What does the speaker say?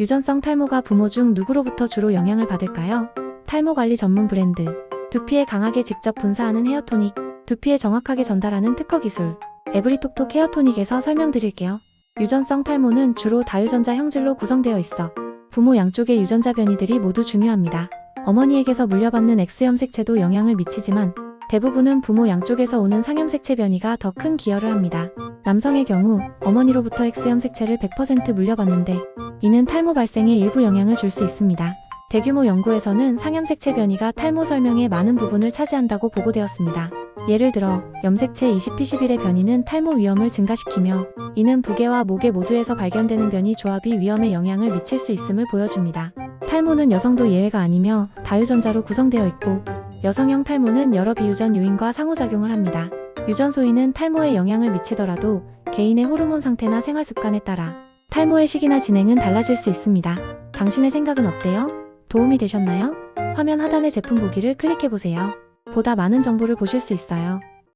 유전성 탈모가 부모 중 누구로부터 주로 영향을 받을까요? 탈모 관리 전문 브랜드. 두피에 강하게 직접 분사하는 헤어토닉. 두피에 정확하게 전달하는 특허 기술. 에브리톡톡 헤어토닉에서 설명드릴게요. 유전성 탈모는 주로 다유전자 형질로 구성되어 있어 부모 양쪽의 유전자 변이들이 모두 중요합니다. 어머니에게서 물려받는 X염색체도 영향을 미치지만 대부분은 부모 양쪽에서 오는 상염색체 변이가 더 큰 기여를 합니다. 남성의 경우 어머니로부터 X염색체를 100% 물려받는데 이는 탈모 발생에 일부 영향을 줄 수 있습니다. 대규모 연구에서는 상염색체 변이가 탈모 설명의 많은 부분을 차지한다고 보고되었습니다. 예를 들어 염색체 20p11의 변이는 탈모 위험을 증가시키며 이는 부계와 모계 모두에서 발견되는 변이 조합이 위험에 영향을 미칠 수 있음을 보여줍니다. 탈모는 여성도 예외가 아니며 다유전자로 구성되어 있고 여성형 탈모는 여러 비유전 요인과 상호작용을 합니다. 유전 소인은 탈모에 영향을 미치더라도 개인의 호르몬 상태나 생활 습관에 따라 탈모의 시기나 진행은 달라질 수 있습니다. 당신의 생각은 어때요? 도움이 되셨나요? 화면 하단의 제품 보기를 클릭해보세요. 보다 많은 정보를 보실 수 있어요.